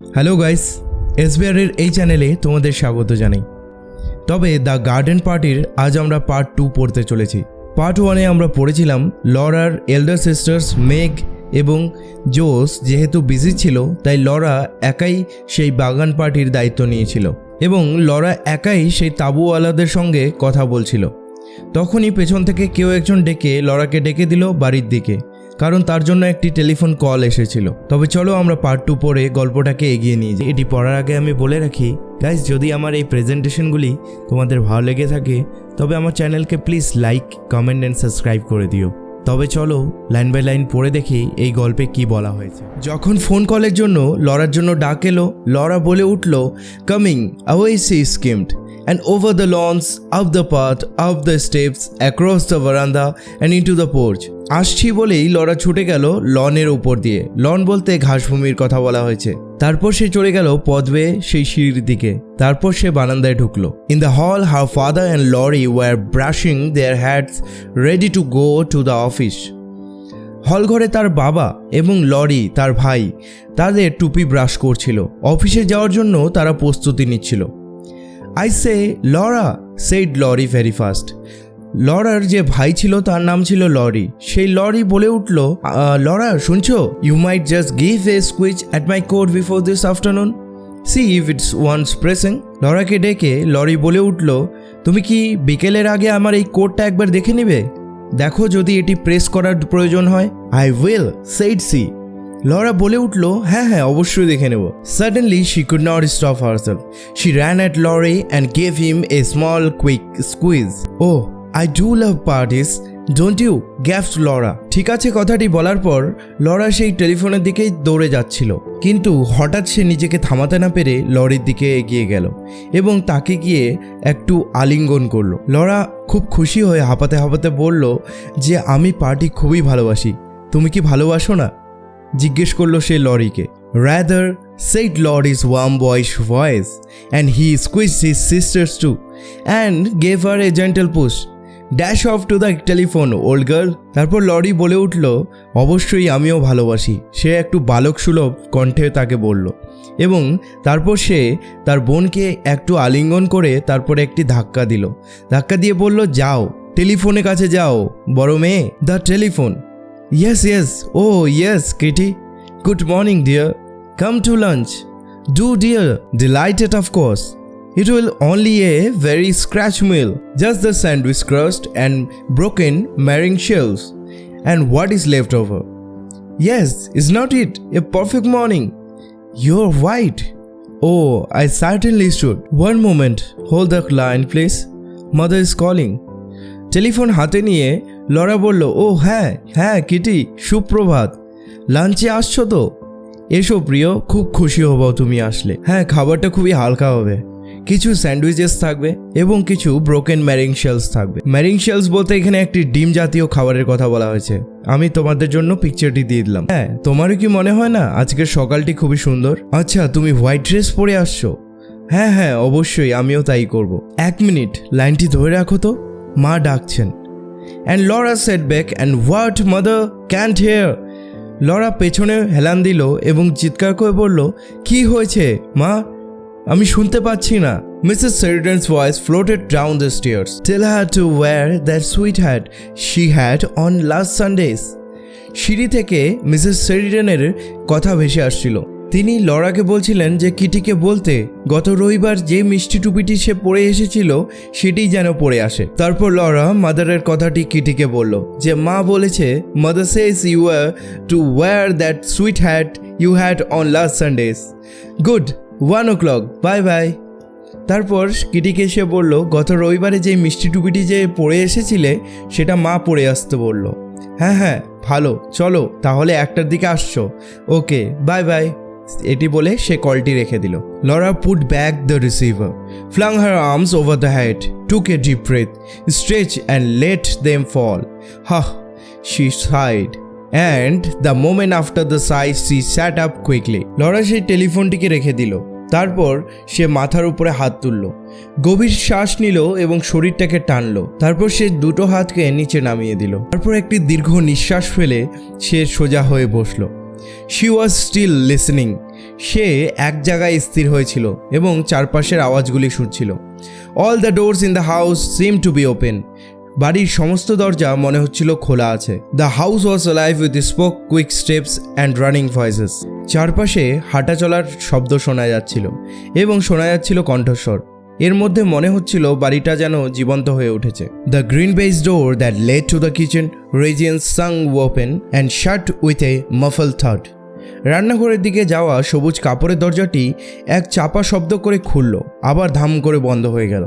Hello guys এসবিআরের এই চ্যানেলে তোমাদের স্বাগত জানাই। তবে দ্য গার্ডেন পার্টির আজ আমরা পার্ট টু পড়তে চলেছি। পার্ট ওয়ানে আমরা পড়েছিলাম লরার এল্ডার সিস্টার্স মেঘ এবং জোস যেহেতু বিজি ছিল, তাই লরা একাই সেই বাগান পার্টির দায়িত্ব নিয়েছিল এবং লরা একাই সেই তাবুওয়ালাদের সঙ্গে কথা বলছিল। তখনই পেছন থেকে কেউ একজন ডেকে লরাকে ডেকে দিল বাড়ির দিকে। কারণ তার জন্য একটি টেলিফোন কল এসেছিল। তবে চলো আমরা পার্ট টু পরে গল্পটাকে এগিয়ে নিয়ে যাই। এটি পড়ার আগে আমি বলে রাখি গাইজ যদি আমার এই প্রেজেন্টেশনগুলি তোমাদের ভালো লেগে থাকে, তবে আমার চ্যানেলকে please like comment and subscribe করে দিও। তবে চলো লাইন বাই লাইন পড়ে দেখি এই গল্পে কি বলা হয়েছে। যখন ফোন কলের জন্য লরার জন্য ডাক এলো, লরা বলে উঠল coming away she skimmed and over the lawns, up the path, up the steps, across the veranda and into the porch. আসছি বলেই লরা ছুটে গেল লনের উপর দিয়ে। লন বলতে ঘাসভূমির কথা বলা হয়েছে। তারপর সে চলে গেল পদবে সেই সিঁড়ির দিকে। তারপর সে বারান্দায় ঢুকলো। In the hall her father and Laurie were brushing their hats ready to go to the office হলঘরে তার বাবা এবং লরি তার ভাই তাদের টুপি ব্রাশ করছিল। অফিসে যাওয়ার জন্য তারা প্রস্তুতি নিচ্ছিল। I say Laura said Laurie very fast Lawler যে ভাই ছিল, তার নাম ছিল লরি সেই লরি বলে উঠল লরা শুনছো? You might just give a squeeze at my coat before this afternoon see if it's wants pressing লরাকে ডেকে লরি বলে উঠল, তুমি কি বিকেলের আগে আমার এই কোডটা একবার দেখে নিবে? দেখো যদি এটি প্রেস করার প্রয়োজন হয়. I will said she Laura বলে উঠল হ্যাঁ হ্যাঁ অবশ্যই দেখে নেব। Suddenly she could not stop herself she ran at Laurie and gave him a small quick squeeze oh I do love parties don't you gasped Laura ঠিক আছে কথাটি বলার পর, লরা সেই টেলিফোনের দিকেই দৌড়ে যাচ্ছিল। কিন্তু হঠাৎ সে নিজেকে থামাতে না পেরে লরির দিকে এগিয়ে গেল এবং তাকে গিয়ে একটু আলিঙ্গন করল। লরা খুব খুশি হয়ে হাঁপাতে হাঁপাতে বলল যে, আমি পার্টি খুবই ভালোবাসি। তুমি কি ভালোবাসো না? জিজ্ঞেস করল সে লরিকে rather said Lorry's warm boyish voice and he squeezed his sisters too and gave her a gentle push. Dash off to the telephone old girl তারপর লরি বলে উঠল, অবশ্যই আমিও ভালোবাসি। সে একটু বালক সুলভ কণ্ঠে তাকে বলল, এবং তারপর সে তার বোনকে একটু আলিঙ্গন করে তারপরে একটি ধাক্কা দিল। ধাক্কা দিয়ে বলল, যাও, টেলিফোনের কাছে যাও, বড় মেয়ে, the telephone. Yes yes oh yes Kitty good morning dear come to lunch do dear delighted of course It will only a very scratch meal, just the sandwich crust and broken meringue shells. And what is left over? Yes, is not it a perfect morning? You're white. Oh, I certainly should. One moment, hold the line, please. Mother is calling. Telephone হাতে নিয়ে Laura বলল, ও হ্যাঁ হ্যাঁ Kitty, সুপ্রভাত। লাঞ্চে আসছো তো? এসো প্রিয়, খুব খুশি হব তুমি আসলে। হ্যাঁ খাবারটা খুবই হালকা হবে। কিছু স্যান্ডউইচেস থাকবে এবং কিছু ব্রোকেন ম্যারিং শেলস থাকবে। ম্যারিং শেলস বলতে এখানে একটি ডিম জাতীয় খাবারের কথা বলা হয়েছে। আমি তোমাদের জন্য পিকচারটি দিয়ে দিলাম। হ্যাঁ তোমারও কি মনে হয় না, আজকের সকালটি খুবই সুন্দর? আচ্ছা তুমি হোয়াইট ড্রেস পরে আসছো? হ্যাঁ হ্যাঁ অবশ্যই, আমিও তাই করব। এক মিনিট, লাইনটি ধরে রাখো তো। মা ডাকছেন। And Laura sat back and what mother can't hear Laura পেছনে হেলান দিল এবং চিৎকার করে বলল, কি হয়েছে, মা? আমি শুনতে পাচ্ছি না। Mrs Sheridan's voice floated down the stairs tell her to wear that sweet hat she had on last Sundays সিঁড়ি থেকে মিসেস সেরিডেনের কথা ভেসে আসছিল। তিনি লরাকে বলছিলেন যে কিটিকে বলতে গত রবিবার যে মিষ্টি টুপিটি সে পরে এসেছিল, সেটি যেন পরে আসে। তারপর লরা মাদারের কথাটি কিটিকে বলল যে, মা বলেছে mother says you to wear that sweet hat you had on last Sundays good one o'clock bye bye তারপর কিটিকে সে বলল, গত রবিবারে যে মিষ্টি টুপিটি যে পরে এসেছিলে, সেটা মা পরে আসতে বলল। হ্যাঁ হ্যাঁ ভালো, চলো, তাহলে একটার দিকে আসছো। ওকে বাই বাই এটি বলে সে কলটি রেখে দিল। Laura put back the receiver, flung her arms over the head, took a deep breath, stretch and let them fall. Huh, she sighed. And the moment after the sighs she sat up quickly. Laura সেই টেলিফোনটিকে রেখে দিল। তারপর সে মাথার উপরে হাত তুলল। গভীর শ্বাস নিল এবং শরীরটাকে টানল। তারপর সে দুটো হাতকে নিচে নামিয়ে দিল। তারপর একটি দীর্ঘ নিঃশ্বাস ফেলে সে সোজা হয়ে বসল। শি ওয়াজ স্টিল লিসনিং সে এক জায়গায় স্থির হয়েছিল এবং চারপাশের আওয়াজগুলি শুনছিল। All the doors in the house seem to be open বাড়ির সমস্ত দরজা মনে হচ্ছিল খোলা আছে। The house was life with spoke quick steps and running voices চারপাশে হাঁটা চলার শব্দ শোনা যাচ্ছিল এবং শোনা যাচ্ছিল কণ্ঠস্বর। এর মধ্যে মনে হচ্ছিল বাড়িটা যেন জীবন্ত হয়ে উঠেছে। The green baize door that led to the kitchen regions swung open and shut with a muffled third রান্নাঘরের দিকে যাওয়া সবুজ কাপড়ের দরজাটি এক চাপা শব্দ করে খুলল, আবার ধাম করে বন্ধ হয়ে গেল।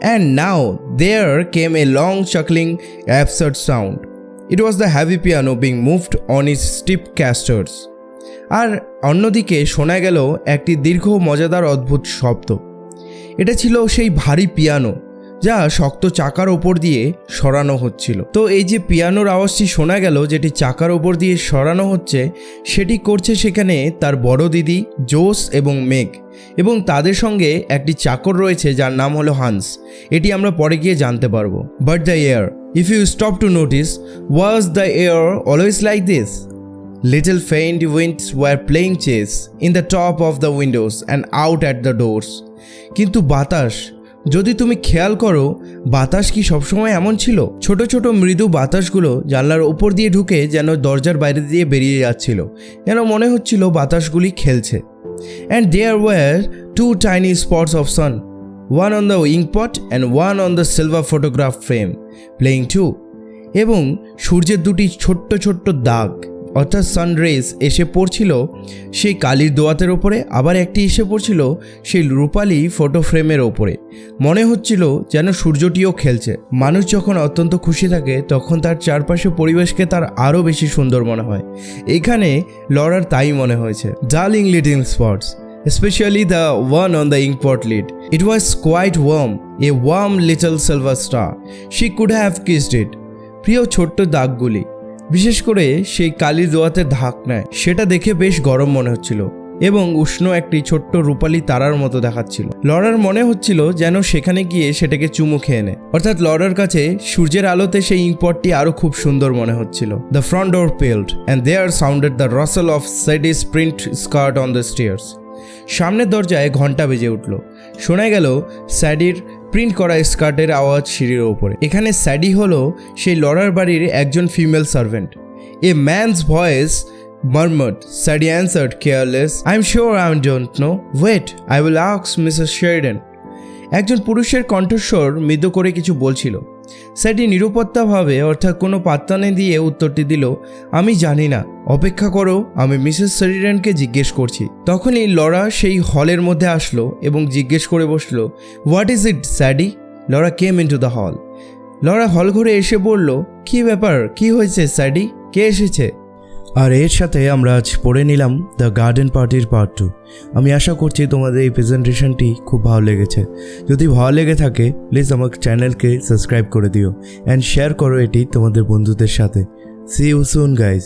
And now there came a long chuckling absurd sound it was the heavy piano being moved on its stiff castors আর অন্যদিকে শোনা গেল একটি দীর্ঘ, মজাদার, অদ্ভুত শব্দ। এটা ছিল সেই ভারী পিয়ানো, যা শক্ত চাকার ওপর দিয়ে সরানো হচ্ছিল। তো এই যে পিয়ানোর আওয়াজটি শোনা গেল, যেটি চাকার ওপর দিয়ে সরানো হচ্ছে, সেটি করছে সেখানে তার বড় দিদি জোস এবং মেঘ, এবং তাদের সঙ্গে একটি চাকর রয়েছে যার নাম হলো হান্স। এটি আমরা পরে গিয়ে জানতে পারব। But the air if you stop to notice was the air always like this Little faint winds were playing chess in the top of the windows and out at the doors. কিন্তু বাতাস, যদি তুমি খেয়াল করো, বাতাস কি সবসময় এমন ছিল? ছোট ছোট মৃদু বাতাসগুলো জানলার ওপর দিয়ে ঢুকে যেন দরজার বাইরে দিয়ে বেরিয়ে যাচ্ছিল, যেন মনে হচ্ছিল বাতাসগুলি খেলছে। And there were two tiny spots of sun one on the inkpot and one on the silver photograph frame playing too এবং সূর্যের দুটি ছোট্ট ছোট্ট দাগ। অর্থাৎ সানরেজ এসে পড়ছিল সেই কালির দোয়াতের ওপরে আবার একটি এসে পড়ছিল সেই রূপালি ফটো ফ্রেমের ওপরে মনে হচ্ছিল যেন সূর্যটিও খেলছে মানুষ যখন অত্যন্ত খুশি থাকে তখন তার চারপাশে পরিবেশকে তার আরও বেশি সুন্দর মনে হয় এখানে লড়ার তাই মনে হয়েছে darling little spots especially the one on the inkpot lid. It was quite warm, a warm little silver star. She could have kissed it. প্রিয় ছোট্ট দাগগুলি বিশেষ করে সেই কালি দোয়াতে ধাক নেয়। সেটা দেখে বেশ গরম মনে হচ্ছিল এবং উষ্ণ একটি ছোট্ট রূপালী তারার মতো দেখাচ্ছিল। লরার মনে হচ্ছিল যেন সেখানে গিয়ে সেটাকে চুমু খেয়ে নেয়। অর্থাৎ লড়ার কাছে সূর্যের আলোতে সেই ইঙ্কপটটি আরও খুব সুন্দর মনে হচ্ছিল। The front door pealed and there sounded the rustle of Sadie's print skirt on the stairs সামনের দরজায় ঘণ্টা বেজে উঠল। শোনা গেল স্যাডির প্রিন্ট করা স্কার্টের আওয়াজ সিঁড়ির ওপরে এখানে স্যাডি হলো সেই লড়ার বাড়ির একজন female servant a man's voice murmured. Sadie answered, careless. I'm sure I don't know. Wait, I will ask Mrs. Sheridan. একজন পুরুষের কণ্ঠস্বর মৃদু করে কিছু বলছিল স্যাডি নিরুপত্তাভাবে অর্থাৎ কোনো পাত্তা নেই দিয়ে উত্তরটি দিল, আমি জানি না। অপেক্ষা করো, আমি মিসেস সেরিডেনকে জিজ্ঞেস করছি। তখনই লরা সেই হলের মধ্যে আসলো এবং জিজ্ঞেস করে বসল what is it Sadie? Laura came into the hall Laura hall ঘরে এসে বলল, কি ব্যাপার? কি হয়েছে, স্যাডি? কে এসেছে? আর এর সাথে আমরা আজ পড়ে নিলাম দ্য গার্ডেন পার্টির পার্ট টু আমি আশা করছি তোমাদের এই প্রেজেন্টেশনটি খুব ভালো লেগেছে। যদি ভালো লেগে থাকে প্লিজ আমার চ্যানেলকে সাবস্ক্রাইব করে দিও অ্যান্ড শেয়ার করো এটি তোমাদের বন্ধুদের সাথে। C you soon guys